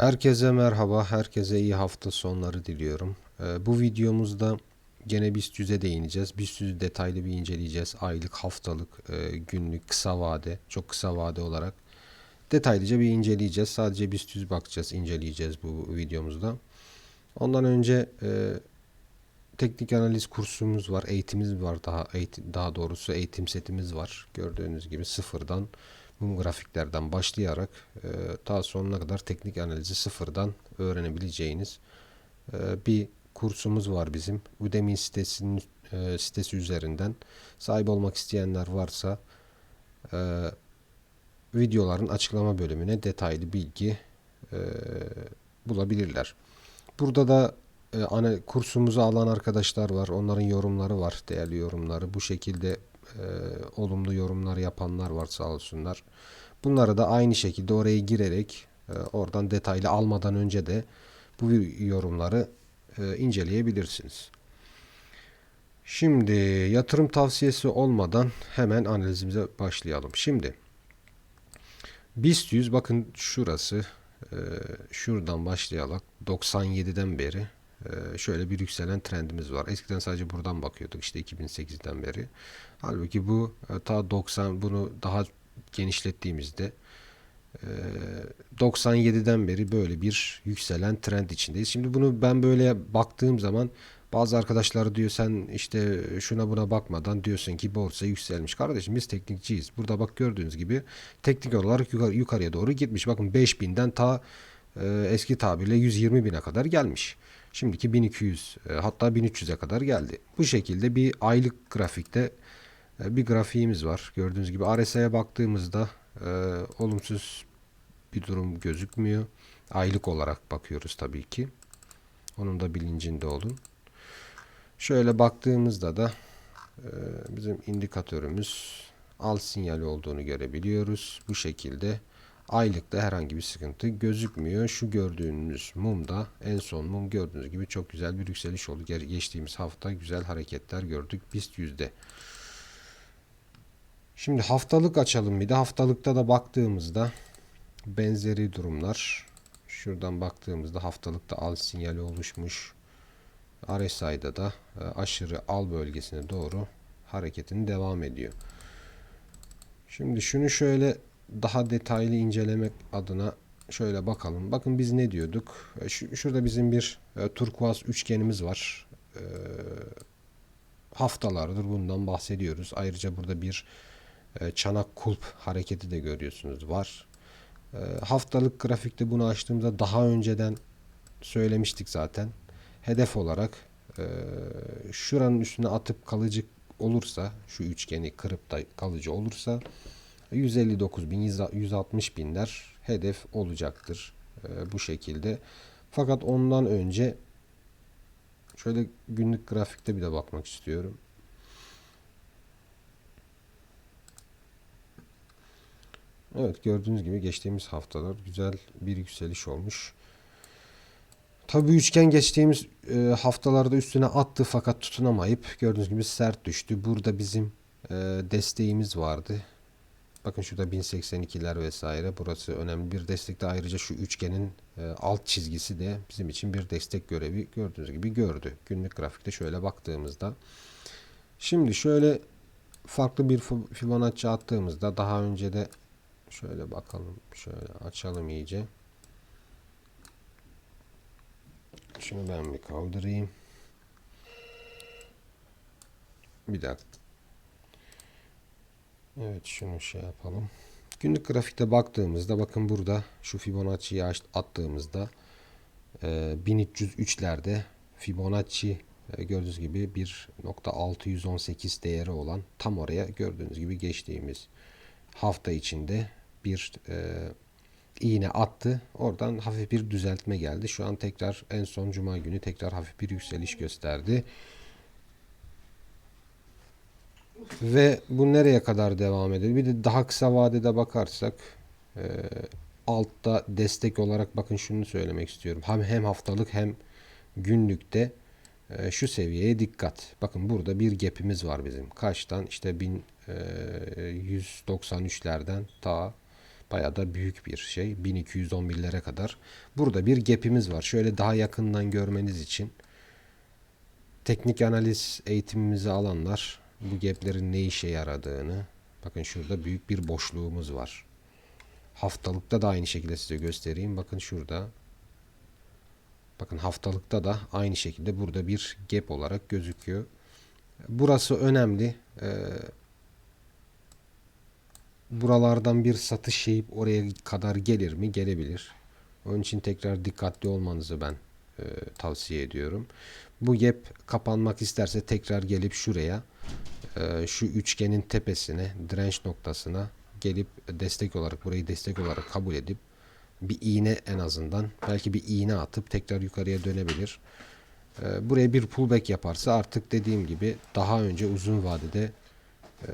Herkese merhaba, herkese iyi hafta sonları diliyorum. Ee, bu videomuzda gene BIST 100'e değineceğiz. BIST 100'ü detaylı bir inceleyeceğiz. Aylık, haftalık, e, günlük, kısa vade, çok kısa vade olarak detaylıca bir inceleyeceğiz. Sadece BIST 100 bakacağız, inceleyeceğiz bu videomuzda. Ondan önce e, teknik analiz kursumuz var, eğitimimiz var. Daha daha doğrusu eğitim setimiz var. Gördüğünüz gibi sıfırdan mum grafiklerden başlayarak e, daha sonuna kadar teknik analizi sıfırdan öğrenebileceğiniz e, bir kursumuz var bizim. Udemy sitesinin e, sitesi üzerinden sahip olmak isteyenler varsa e, videoların açıklama bölümüne detaylı bilgi e, bulabilirler. Burada da e, ana kursumuzu alan arkadaşlar var. Onların yorumları var, değerli yorumları. Bu şekilde e, olumlu yorumlar yapanlar var sağ olsunlar. Bunları da aynı şekilde oraya girerek e, oradan detaylı almadan önce de bu yorumları e, inceleyebilirsiniz. Şimdi yatırım tavsiyesi olmadan hemen analizimize başlayalım. Şimdi BIST 100 bakın şurası e, şuradan başlayarak 97'den beri şöyle bir yükselen trendimiz var. Eskiden sadece buradan bakıyorduk işte 2008'den beri. Halbuki bu e, ta 90 bunu daha genişlettiğimizde 97'den beri böyle bir yükselen trend içindeyiz. Şimdi bunu ben böyle baktığım zaman bazı arkadaşlar diyor sen işte şuna buna bakmadan diyorsun ki borsa yükselmiş. Kardeşim biz teknikçiyiz. Burada bak gördüğünüz gibi teknik olarak yukarı, yukarıya doğru gitmiş. Bakın 5000'den ta e, eski tabirle 120 bine kadar gelmiş. Şimdiki 1200 e, hatta 1300'e kadar geldi. Bu şekilde bir aylık grafikte e, bir grafiğimiz var. Gördüğünüz gibi RSI'ye baktığımızda e, olumsuz bir durum gözükmüyor. Aylık olarak bakıyoruz tabii ki. Onun da bilincinde olun. Şöyle baktığımızda da e, bizim indikatörümüz al sinyali olduğunu görebiliyoruz. Bu şekilde aylıkta herhangi bir sıkıntı gözükmüyor. Şu gördüğünüz mumda en son mum gördüğünüz gibi çok güzel bir yükseliş oldu. Geçtiğimiz hafta güzel hareketler gördük. BIST yüzde. Şimdi haftalık açalım bir de. Haftalıkta da baktığımızda benzeri durumlar. Şuradan baktığımızda haftalıkta al sinyali oluşmuş. RSI'da da e, aşırı al bölgesine doğru hareketini devam ediyor. Şimdi şunu şöyle daha detaylı incelemek adına şöyle bakalım. Bakın biz ne diyorduk? E, şurada bizim bir e, turkuaz üçgenimiz var. E, haftalardır bundan bahsediyoruz. Ayrıca burada bir çanak kulp hareketi de görüyorsunuz var. Haftalık grafikte bunu açtığımda daha önceden söylemiştik zaten. Hedef olarak şuranın üstüne atıp kalıcı olursa şu üçgeni kırıp da kalıcı olursa 159 bin 160 binler hedef olacaktır bu şekilde. Fakat ondan önce şöyle günlük grafikte bir de bakmak istiyorum. Evet gördüğünüz gibi geçtiğimiz haftalar güzel bir yükseliş olmuş. Tabi üçgen geçtiğimiz e, haftalarda üstüne attı fakat tutunamayıp gördüğünüz gibi sert düştü. Burada bizim e, desteğimiz vardı. Bakın şurada 1082'ler vesaire. Burası önemli bir destekte ayrıca şu üçgenin e, alt çizgisi de bizim için bir destek görevi gördüğünüz gibi gördü. Günlük grafikte şöyle baktığımızda. Şimdi şöyle farklı bir Fibonacci attığımızda daha önce de Şöyle bakalım. Şöyle açalım iyice. Şunu ben bir kaldırayım. Bir dakika. Evet şunu şey yapalım. Günlük grafikte baktığımızda bakın burada şu Fibonacci'yi attığımızda e, 1303'lerde Fibonacci e, gördüğünüz gibi 1.618 değeri olan tam oraya gördüğünüz gibi geçtiğimiz hafta içinde bir e, iğne attı. Oradan hafif bir düzeltme geldi. Şu an tekrar en son cuma günü tekrar hafif bir yükseliş gösterdi. Ve bu nereye kadar devam eder? Bir de daha kısa vadede bakarsak e, altta destek olarak bakın şunu söylemek istiyorum. Hem hem haftalık hem günlükte e, şu seviyeye dikkat. Bakın burada bir gap'imiz var bizim. Kaçtan? İşte 1193'lerden ta Bayağı da büyük bir şey. 1211'lere kadar. Burada bir gap'imiz var. Şöyle daha yakından görmeniz için teknik analiz eğitimimizi alanlar bu gap'lerin ne işe yaradığını bakın şurada büyük bir boşluğumuz var. Haftalıkta da aynı şekilde size göstereyim. Bakın şurada. Bakın haftalıkta da aynı şekilde burada bir gap olarak gözüküyor. Burası önemli. Ee, buralardan bir satış yiyip oraya kadar gelir mi? Gelebilir. Onun için tekrar dikkatli olmanızı ben e, tavsiye ediyorum. Bu gap kapanmak isterse tekrar gelip şuraya şu üçgenin tepesine direnç noktasına gelip destek olarak burayı destek olarak kabul edip bir iğne en azından belki bir iğne atıp tekrar yukarıya dönebilir. E, buraya bir pullback yaparsa artık dediğim gibi daha önce uzun vadede e,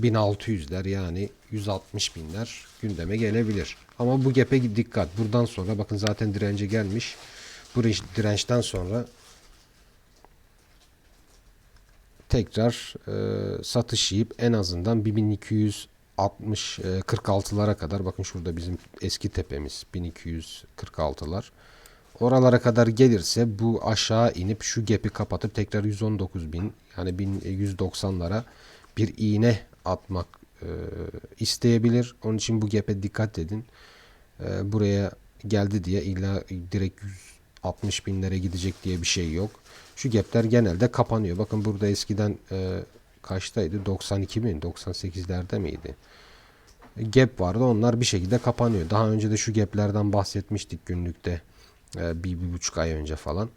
1600'ler yani 160 binler gündeme gelebilir. Ama bu gap'e dikkat. Buradan sonra bakın zaten dirence gelmiş. Bu dirençten sonra tekrar e, satış yiyip en azından 1260 e, 46'lara kadar bakın şurada bizim eski tepemiz 1246'lar. Oralara kadar gelirse bu aşağı inip şu gap'i kapatıp tekrar 119 bin yani 1190'lara bir iğne atmak e, isteyebilir. Onun için bu gap'e dikkat edin. E, buraya geldi diye illa direkt 160 binlere gidecek diye bir şey yok. Şu gap'ler genelde kapanıyor. Bakın burada eskiden e, kaçtaydı? 92 bin, 98'lerde miydi? Gap vardı. Onlar bir şekilde kapanıyor. Daha önce de şu gap'lerden bahsetmiştik günlükte. E, bir, bir buçuk ay önce falan.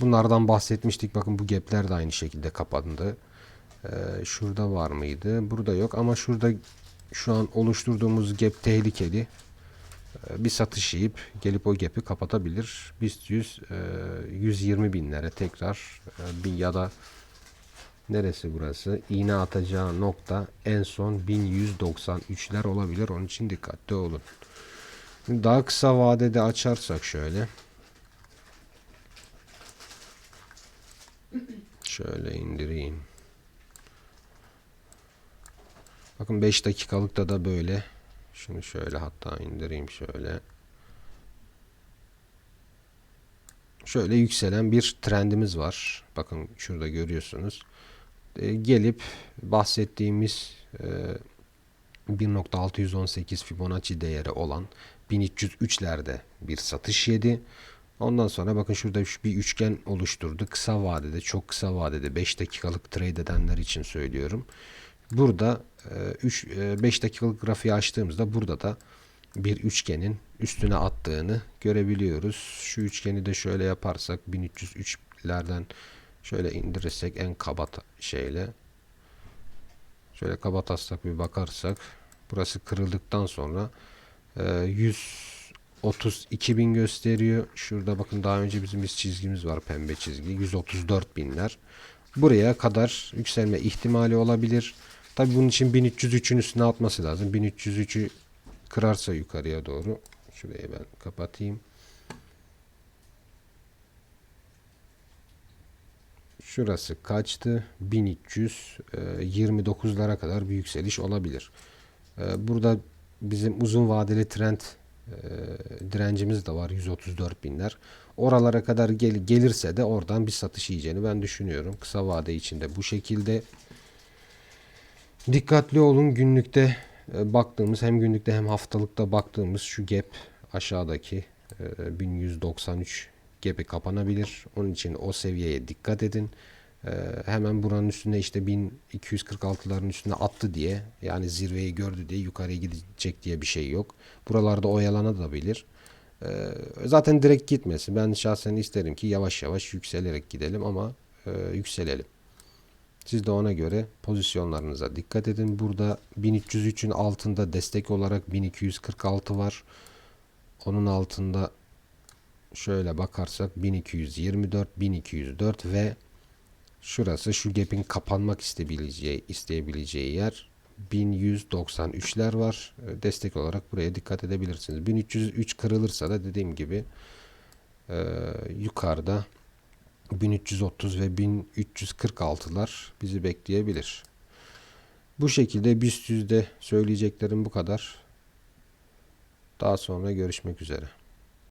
Bunlardan bahsetmiştik. Bakın bu gap'ler de aynı şekilde kapandı. E, şurada var mıydı? Burada yok ama şurada şu an oluşturduğumuz gap tehlikeli. E, bir satış yiyip gelip o gap'i kapatabilir. BIST 100 e, 120 binlere tekrar e, bir ya da neresi burası? İğne atacağı nokta en son 1193'ler olabilir. Onun için dikkatli olun. Daha kısa vadede açarsak şöyle. Şöyle indireyim. Bakın 5 dakikalıkta da böyle. Şunu şöyle hatta indireyim şöyle. Şöyle yükselen bir trendimiz var. Bakın şurada görüyorsunuz. E, gelip bahsettiğimiz e, 1.618 Fibonacci değeri olan 1303'lerde bir satış yedi. Ondan sonra bakın şurada bir üçgen oluşturdu. Kısa vadede, çok kısa vadede 5 dakikalık trade edenler için söylüyorum. Burada 3 5 dakikalık grafiği açtığımızda burada da bir üçgenin üstüne attığını görebiliyoruz. Şu üçgeni de şöyle yaparsak 1303'lerden şöyle indirirsek en kaba şeyle şöyle kaba taslak bir bakarsak burası kırıldıktan sonra 132 bin gösteriyor. Şurada bakın daha önce bizim bir çizgimiz var pembe çizgi 134 binler. Buraya kadar yükselme ihtimali olabilir. Tabi bunun için 1303'ün üstüne atması lazım. 1303'ü kırarsa yukarıya doğru. Şurayı ben kapatayım. Şurası kaçtı? 1329'lara kadar bir yükseliş olabilir. Ee, burada bizim uzun vadeli trend e, direncimiz de var 134 binler. Oralara kadar gel gelirse de oradan bir satış yiyeceğini ben düşünüyorum. Kısa vade içinde bu şekilde. Dikkatli olun günlükte e, baktığımız hem günlükte hem haftalıkta baktığımız şu gap aşağıdaki e, 1193 gap'i kapanabilir. Onun için o seviyeye dikkat edin. E, hemen buranın üstüne işte 1246'ların üstüne attı diye yani zirveyi gördü diye yukarıya gidecek diye bir şey yok. Buralarda oyalanabilir. E, zaten direkt gitmesin. Ben şahsen isterim ki yavaş yavaş yükselerek gidelim ama e, yükselelim. Siz de ona göre pozisyonlarınıza dikkat edin. Burada 1303'ün altında destek olarak 1246 var. Onun altında şöyle bakarsak 1224, 1204 ve şurası şu gap'in kapanmak isteyebileceği, isteyebileceği yer 1193'ler var. Destek olarak buraya dikkat edebilirsiniz. 1303 kırılırsa da dediğim gibi e, yukarıda 1330 ve 1346'lar bizi bekleyebilir. Bu şekilde BIST yüzde söyleyeceklerim bu kadar. Daha sonra görüşmek üzere.